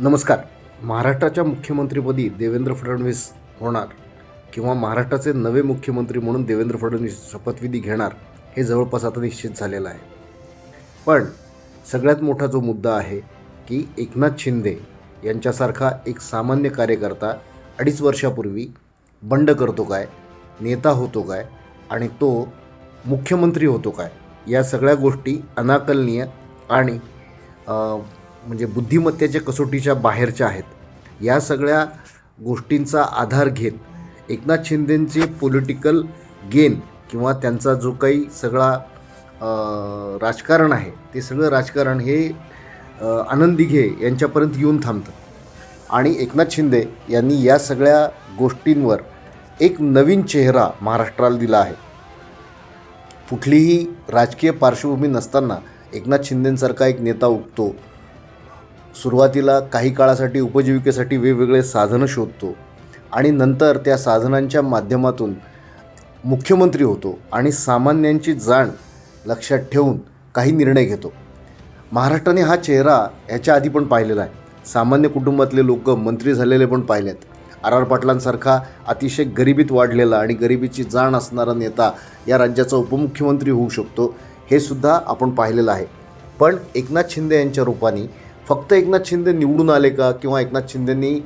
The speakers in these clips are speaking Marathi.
नमस्कार. महाराष्ट्राच्या मुख्यमंत्रीपदी देवेंद्र फडणवीस होणार किंवा महाराष्ट्राचे नवे मुख्यमंत्री म्हणून देवेंद्र फडणवीस शपथविधी घेणार हे जवळपास आता निश्चित झालेलं आहे. पण सगळ्यात मोठा जो मुद्दा आहे की एकनाथ शिंदे यांच्यासारखा एक सामान्य कार्यकर्ता अडीच वर्षापूर्वी बंड करतो काय नेता होतो काय आणि तो मुख्यमंत्री होतो काय या सगळ्या गोष्टी अनाकलनीय आणि म्हणजे बुद्धिमत्तेच्या कसोटीच्या बाहेरच्या आहेत या सगळ्या गोष्टींचा आधार घेत एकनाथ शिंदेंचे पॉलिटिकल गेन किंवा त्यांचा जो काही सगळा राजकारण आहे ते सगळं राजकारण हे आनंदी घे यांच्यापर्यंत येऊन थांबतं. आणि एकनाथ शिंदे यांनी या सगळ्या गोष्टींवर एक नवीन चेहरा महाराष्ट्राला दिला आहे. कुठलीही राजकीय पार्श्वभूमी नसताना एकनाथ शिंदेंसारखा एक नेता उगतो. सुरुवातीला काही काळासाठी उपजीविकेसाठी वेगवेगळे साधनं शोधतो आणि नंतर त्या साधनांच्या माध्यमातून मुख्यमंत्री होतो आणि सामान्यांची जाण लक्षात ठेवून काही निर्णय घेतो. महाराष्ट्राने हा चेहरा ह्याच्या आधी पण पाहिलेला आहे. सामान्य कुटुंबातले लोक मंत्री झालेले पण पाहिलेत. आर आर पाटलांसारखा अतिशय गरिबीत वाढलेला आणि गरिबीची जाण असणारा नेता या राज्याचा उपमुख्यमंत्री होऊ शकतो हे सुद्धा आपण पाहिलेलं आहे. पण एकनाथ शिंदे यांच्या रूपाने फक्त एकनाथ शिंदे निवडून आले का? किंवा एकनाथ शिंदेंनी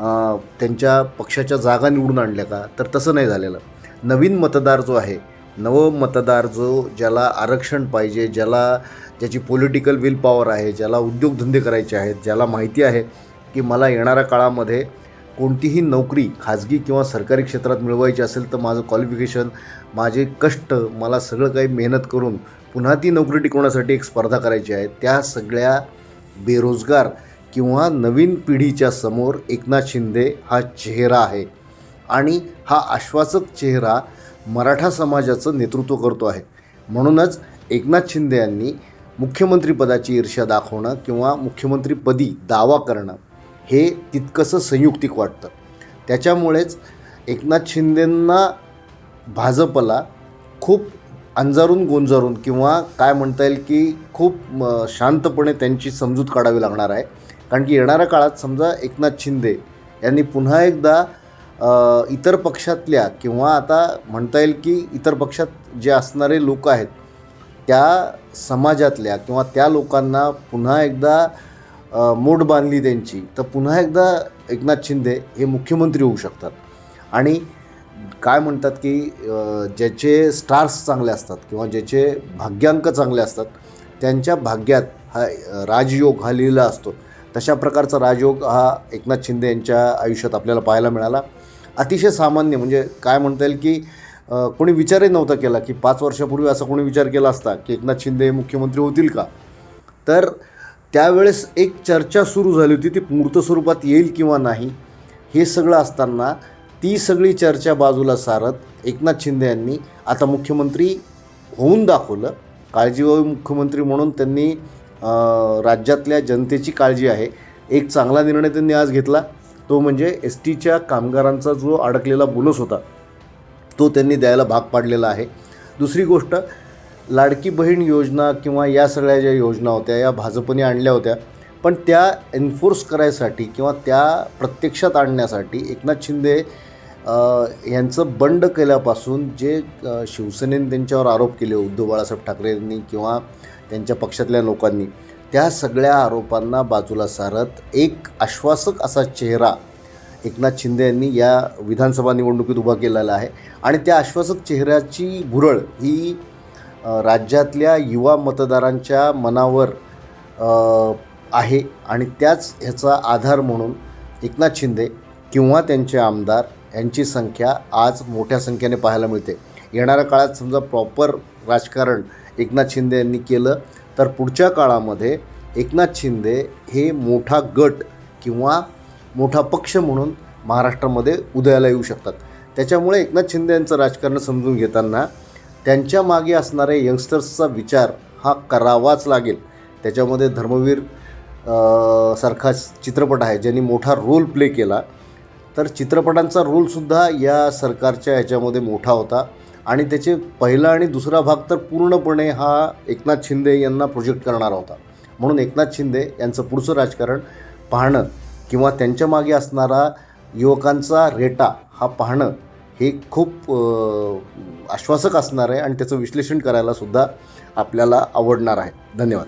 त्यांच्या पक्षाच्या जागा निवडून आणल्या का? तर तसं नाही झालेलं. नवीन मतदार जो आहे नव मतदार जो ज्याला आरक्षण पाहिजे ज्याला ज्याची पॉलिटिकल विल पॉवर आहे ज्याला उद्योगधंदे करायचे आहेत ज्याला माहिती आहे की मला येणाऱ्या काळामध्ये कोणतीही नोकरी खाजगी किंवा सरकारी क्षेत्रात मिळवायची असेल तर माझं क्वालिफिकेशन माझे कष्ट मला सगळं काही मेहनत करून पुन्हा ती नोकरी टिकवण्यासाठी एक स्पर्धा करायची आहे. त्या सगळ्या बेरोजगार किंवा नवीन पिढीच्या समोर एकनाथ शिंदे हा चेहरा आहे आणि हा आश्वासक चेहरा मराठा समाजाचं नेतृत्व करतो आहे. म्हणूनच एकनाथ शिंदे यांनी मुख्यमंत्रीपदाची ईर्ष्या दाखवणं किंवा मुख्यमंत्रीपदी दावा करणं हे तितकंसं संयुक्तिक वाटतं. त्याच्यामुळेच एकनाथ शिंदेंना भाजपला खूप अंजारून गोंजारून किंवा काय म्हणता येईल की खूप शांतपणे त्यांची समजूत काढावी लागणार आहे. कारण की येणाऱ्या काळात समजा एकनाथ शिंदे यांनी पुन्हा एकदा इतर पक्षातल्या किंवा आता म्हणता येईल की इतर पक्षात जे असणारे लोक आहेत त्या समाजातल्या किंवा त्या लोकांना पुन्हा एकदा अ, मोड बांधली त्यांची तर पुन्हा एकदा एकनाथ शिंदे हे मुख्यमंत्री होऊ शकतात. आणि काय म्हणतात की ज्याचे स्टार्स चांगले असतात किंवा ज्याचे भाग्यांक चांगले असतात त्यांच्या भाग्यात हा राजयोग हा लिहिला असतो. तशा प्रकारचा राजयोग हा एकनाथ शिंदे यांच्या आयुष्यात आपल्याला पाहायला मिळाला. अतिशय सामान्य म्हणजे काय म्हणता येईल की कोणी विचारही नव्हता केला की पाच वर्षापूर्वी असा कोणी विचार केला असता की एकनाथ शिंदे हे मुख्यमंत्री होतील का? तर त्यावेळेस एक चर्चा सुरू झाली होती ती मूर्त स्वरूपात येईल किंवा नाही हे सगळं असताना ती सगळी चर्चा बाजूला सारत एकनाथ शिंदे यांनी आता मुख्यमंत्री होऊन दाखवलं. काळजीवाहू मुख्यमंत्री म्हणून त्यांनी राज्यातल्या जनतेची काळजी आहे. एक चांगला निर्णय त्यांनी आज घेतला. तो म्हणजे एस टीच्या कामगारांचा जो अडकलेला बोनस होता तो त्यांनी द्यायला भाग पाडलेला आहे. दुसरी गोष्ट लाडकी बहीण योजना किंवा या सगळ्या ज्या योजना होत्या या भाजपने आणल्या होत्या पण त्या एन्फोर्स करायसाठी किंवा त्या प्रत्यक्षात आणण्यासाठी एकनाथ शिंदे यांचं बंड केल्यापासून जे शिवसेनेने त्यांच्यावर आरोप केले उद्धव बाळासाहेब ठाकरे यांनी किंवा त्यांच्या पक्षातल्या लोकांनी त्या सगळ्या आरोपांना बाजूला सारत एक आश्वासक असा चेहरा एकनाथ शिंदे यांनी या विधानसभा निवडणुकीत उभा केलेला आहे. आणि त्या आश्वासक चेहऱ्याची भुरळ ही राज्यातल्या युवा मतदारांच्या मनावर आहे आणि त्याच ह्याचा आधार म्हणून एकनाथ शिंदे किंवा त्यांचे आमदार यांची संख्या आज मोठ्या संख्येने पाहायला मिळते. येणाऱ्या काळात समजा प्रॉपर राजकारण एकनाथ शिंदे यांनी केलं तर पुढच्या काळामध्ये एकनाथ शिंदे हे मोठा गट किंवा मोठा पक्ष म्हणून महाराष्ट्रामध्ये उदयाला येऊ शकतात. त्याच्यामुळे एकनाथ शिंदे यांचं राजकारण समजून घेताना त्यांच्या मागे असणाऱ्या यंगस्टर्सचा विचार हा करावाच लागेल. त्याच्यामध्ये धर्मवीर सारखा चित्रपट आहे ज्यांनी मोठा रोल प्ले केला. तर चित्रपटांचा रोलसुद्धा या सरकारच्या ह्याच्यामध्ये मोठा होता. आणि त्याचे पहिला आणि दुसरा भाग तर पूर्णपणे हा एकनाथ शिंदे यांना प्रोजेक्ट करणारा होता. म्हणून एकनाथ शिंदे यांचं पुढचं राजकारण पाहणं किंवा त्यांच्या मागे असणारा युवकांचा रेटा हा पाहणं हे खूप आश्वासक असणार आहे आणि त्याचं विश्लेषण करायलासुद्धा आपल्याला आवडणार आहे. धन्यवाद.